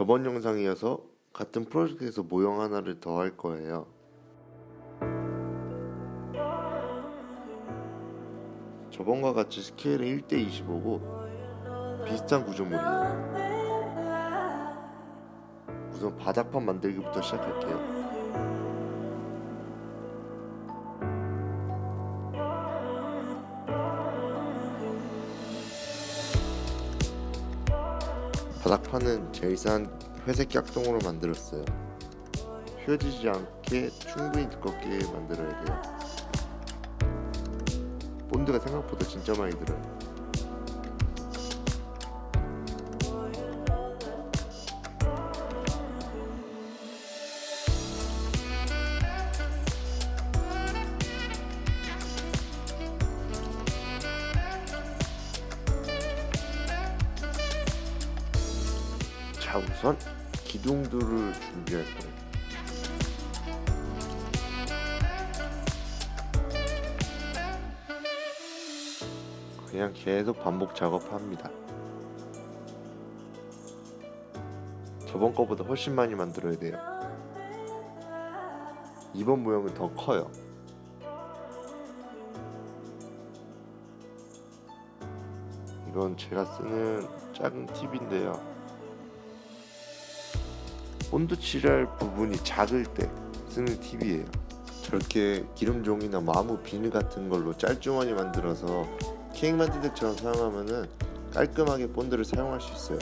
저번 영상이어서 같은 프로젝트에서 모형 하나를 더 할 거예요. 저번과 같이 스케일은 1대 25고 비슷한 구조물이에요. 우선 바닥판 만들기부터 시작할게요. 바닥판은 제일 싼 회색 약동으로 만들었어요. 휘어지지 않게 충분히 두껍게 만들어야 돼요. 본드가 생각보다 진짜 많이 들어요. 자 우선 기둥들을 준비할 거예요. 그냥 계속 반복 작업합니다. 저번 거보다 훨씬 많이 만들어야 돼요. 이번 모형은 더 커요. 이건 제가 쓰는 작은 팁인데요. 본드 칠할 부분이 작을 때 쓰는 팁이에요. 저렇게 기름종이나 뭐 아무 비늘 같은 걸로 짤주머니 만들어서 케이크 만들 때처럼 사용하면은 깔끔하게 본드를 사용할 수 있어요.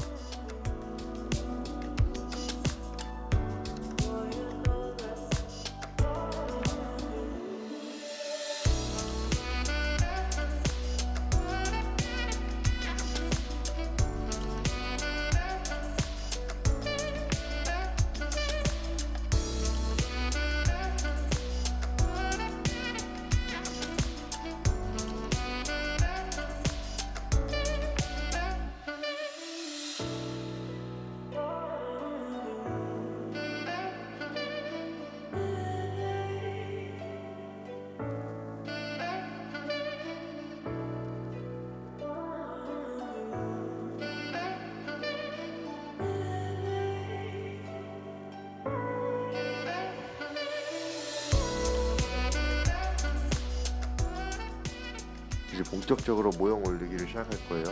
본격적으로 모형 올리기를 시작할 거예요.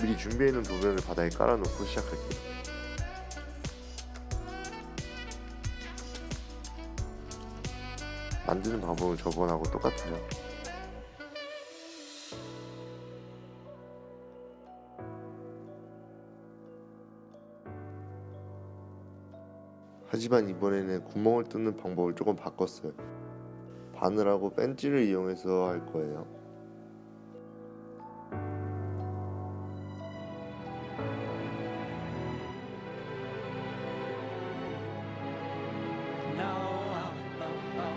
미리 준비해놓은 도면을 바닥에 깔아놓고 시작할게요. 만드는 방법은 저번하고 똑같아요. 하지만 이번에는 구멍을 뚫는 방법을 조금 바꿨어요. 바늘하고 벤치를 이용해서 할 거예요. Oh, oh, oh.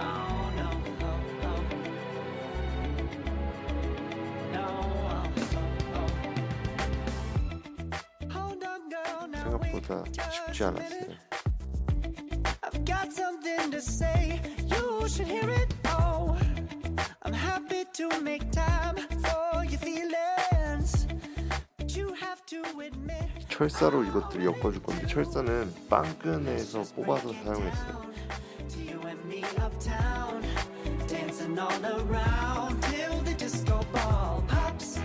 Oh, oh, oh. Oh, oh, oh. 생각보다 쉽지 않았어요. minute. I've got something to say. You should hear it. Oh, I'm happy to make time for your feelings. But you have to admit. 철사로 이것들을 엮어줄 건데 철사는 빵끈에서 뽑아서 사용했어요. to you and me uptown, dancing all around till the disco ball pops.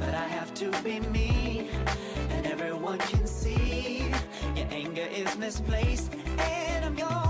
But I have to be me, and everyone can see your anger is misplaced. And I'm gonna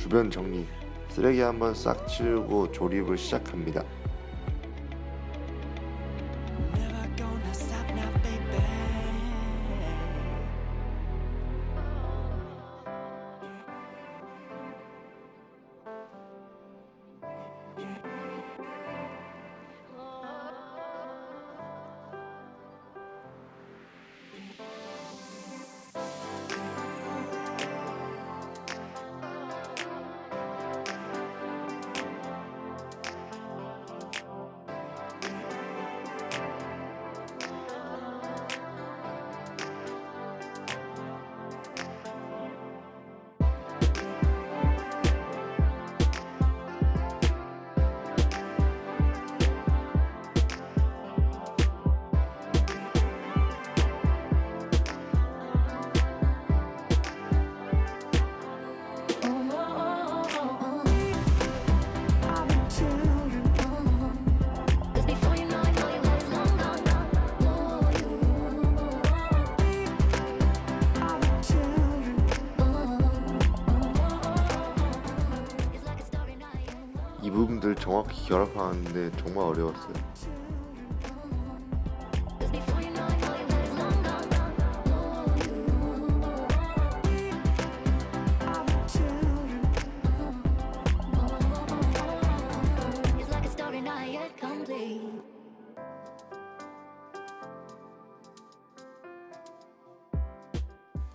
주변 정리, 쓰레기 한번 싹 치우고 조립을 시작합니다. 결합판 하는데 정말 어려웠어요.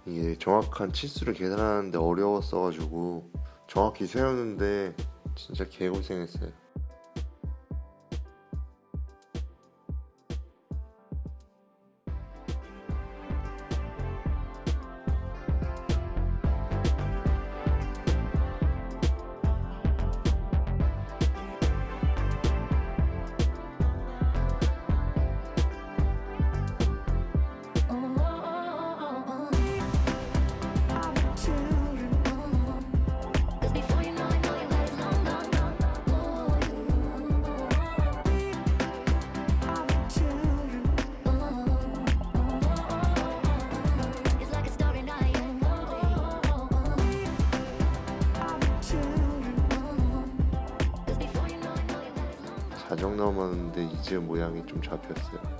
이게 정확한 치수를 계산하는데 어려웠어가지고 정확히 세웠는데 진짜 개고생했어요. 넘었는데 이제 모양이 좀 잡혔어요.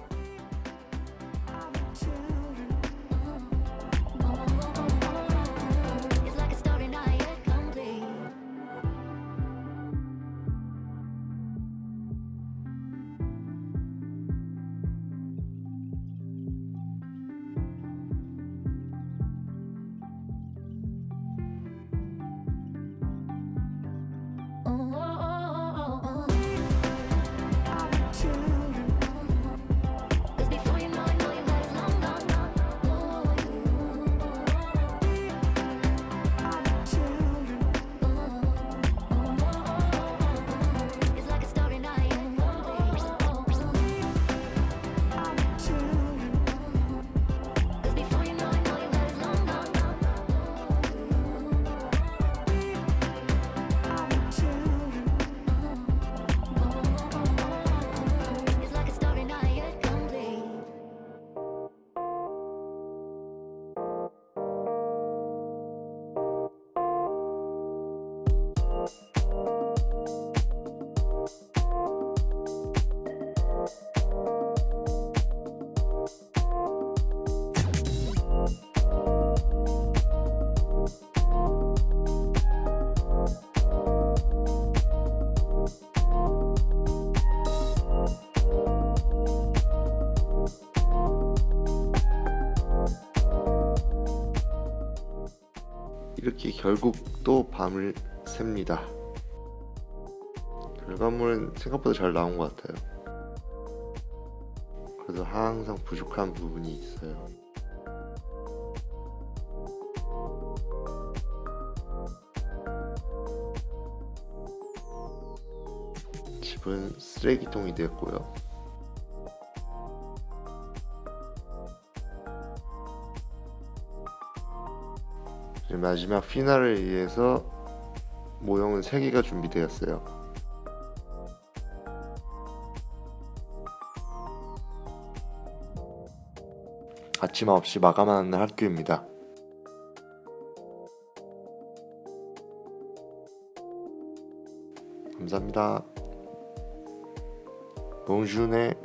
이렇게 결국 또 밤을 셉니다. 결과물은 생각보다 잘 나온 것 같아요. 그래도 항상 부족한 부분이 있어요. 집은 쓰레기통이 되었고요. 마지막 피날을 위해서 모형은 3개가 준비되었어요. 아침 9시 마감하는 학교입니다. 감사합니다. 봉준의